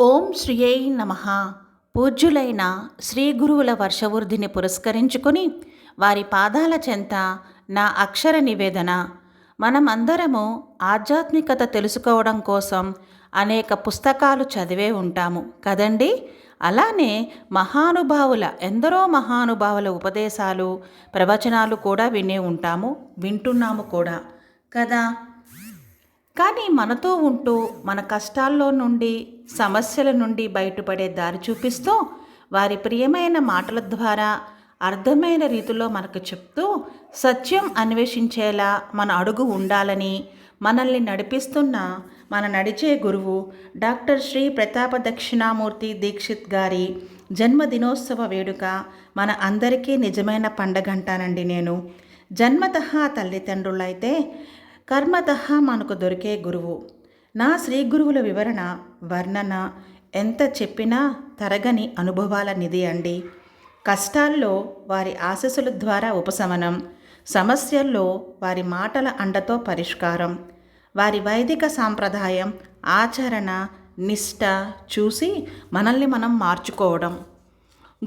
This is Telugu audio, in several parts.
ఓం శ్రీయై నమ. పూజ్యులైన శ్రీ గురువుల వర్షవృద్ధిని పురస్కరించుకొని వారి పాదాల చెంత నా అక్షర నివేదన. మనమందరము ఆధ్యాత్మికత తెలుసుకోవడం కోసం అనేక పుస్తకాలు చదివే ఉంటాము. కదండి? అలానే మహానుభావుల ఎందరో మహానుభావుల ఉపదేశాలు ప్రవచనాలు కూడా వినే ఉంటాము వింటున్నాము కూడా. కదా? కానీ మనతో ఉంటూ మన కష్టాల్లో నుండి సమస్యల నుండి బయటపడే దారి చూపిస్తూ వారి ప్రియమైన మాటల ద్వారా అర్థమైన రీతిలో మనకు చెప్తూ సత్యం అన్వేషించేలా మన అడుగు ఉండాలని మనల్ని నడిపిస్తున్న మన నడిచే గురువు డాక్టర్ శ్రీ ప్రతాప దక్షిణామూర్తి దీక్షిత్ గారి జన్మదినోత్సవ వేడుక మన అందరికీ నిజమైన పండగంటానండి నేను. జన్మతః తల్లిదండ్రులైతే కర్మత మనకు దొరికే గురువు. నా శ్రీ గురువుల వివరణ వర్ణన ఎంత చెప్పినా తరగని అనుభవాల నిధి అండి. కష్టాల్లో వారి ఆశస్సుల ద్వారా ఉపశమనం సమస్యల్లో వారి మాటల అండతో పరిష్కారం వారి వైదిక సాంప్రదాయం ఆచరణ నిష్ట చూసి మనల్ని మనం మార్చుకోవడం.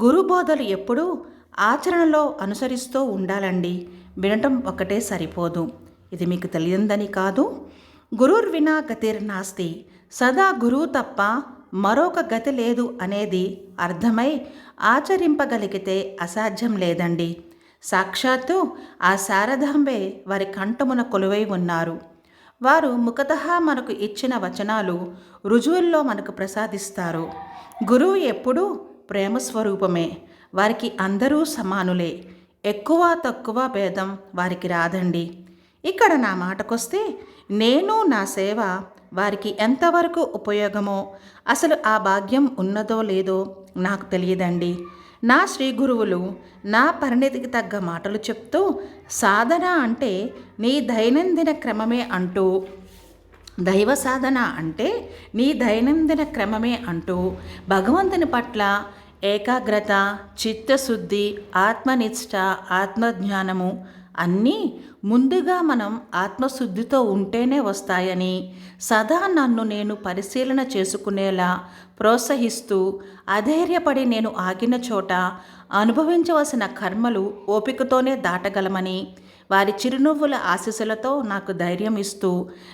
గురు బోధలు ఎప్పుడూ ఆచరణలో అనుసరిస్తూ ఉండాలండి. వినటం ఒకటే సరిపోదు. ఇది మీకు తెలియందని కాదు. గురుర్వినా గతిర్ నాస్తి. సదా గురువు తప్ప మరొక గతి లేదు అనేది అర్థమై ఆచరింపగలిగితే అసాధ్యం లేదండి. సాక్షాత్తు ఆ శారదాంబే వారి కంఠమున కొలువై ఉన్నారు. వారు ముఖత మనకు ఇచ్చిన వచనాలు రుజువుల్లో మనకు ప్రసాదిస్తారు. గురువు ఎప్పుడూ ప్రేమ స్వరూపమే. వారికి అందరూ సమానులే. ఎక్కువ తక్కువ భేదం వారికి రాదండి. ఇక్కడ నా మాటకొస్తే నేను నా సేవ వారికి ఎంతవరకు ఉపయోగమో అసలు ఆ భాగ్యం ఉన్నదో లేదో నాకు తెలియదండి. నా శ్రీ గురువులు నా పరిణతికి తగ్గ మాటలు చెప్తూ సాధన అంటే నీ దైనందిన క్రమమే అంటూ దైవ సాధన అంటే నీ దైనందిన క్రమమే అంటూ భగవంతుని పట్ల ఏకాగ్రత చిత్తశుద్ధి ఆత్మనిష్ట ఆత్మజ్ఞానము అన్నీ ముందుగా మనం ఆత్మశుద్ధితో ఉంటేనే వస్తాయని సదా నన్ను నేను పరిశీలన చేసుకునేలా ప్రోత్సహిస్తూ అధైర్యపడి నేను ఆగిన చోట అనుభవించవలసిన కర్మలు ఓపికతోనే దాటగలమని వారి చిరునవ్వుల ఆశీస్సులతో నాకు ధైర్యం ఇస్తూ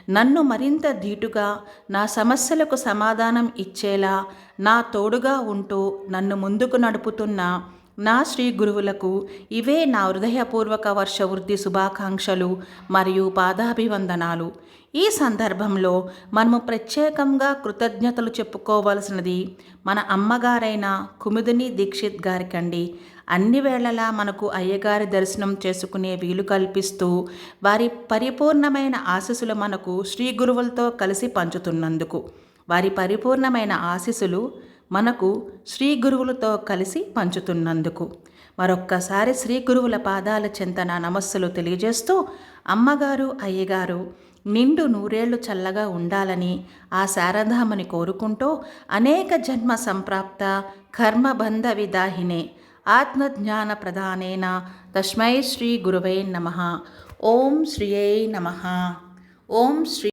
నన్ను మరింత ధీటుగా నా సమస్యలకు సమాధానం ఇచ్చేలా నా తోడుగా ఉంటూ నన్ను ముందుకు నడుపుతున్న నా శ్రీ గురువులకు ఇవే నా హృదయపూర్వక వర్షవృద్ధి శుభాకాంక్షలు మరియు పాదాభివందనాలు. ఈ సందర్భంలో మనము ప్రత్యేకంగా కృతజ్ఞతలు చెప్పుకోవలసినది మన అమ్మగారైన కుముదిని దీక్షిత్ గారికండి. అన్ని వేళలా మనకు అయ్యగారి దర్శనం చేసుకునే వీలు కల్పిస్తూ వారి పరిపూర్ణమైన ఆశీస్సులు మనకు శ్రీ గురువులతో కలిసి పంచుతున్నందుకు. వారి పరిపూర్ణమైన ఆశీస్సులు మనకు శ్రీ గురువులతో కలిసి పంచుతున్నందుకు. మరొక్కసారి శ్రీ గురువుల పాదాల చింతన నమస్సులు తెలియజేస్తూ అమ్మగారు అయ్యగారు నిండు నూరేళ్ళు చల్లగా ఉండాలని ఆ శారదామని కోరుకుంటూ అనేక జన్మ సంప్రాప్త కర్మబంధ విదాహినే ఆత్మజ్ఞాన ప్రధానేన తస్మై శ్రీ గురువై నమ. ఓం శ్రీయై నమ. ఓం శ్రీ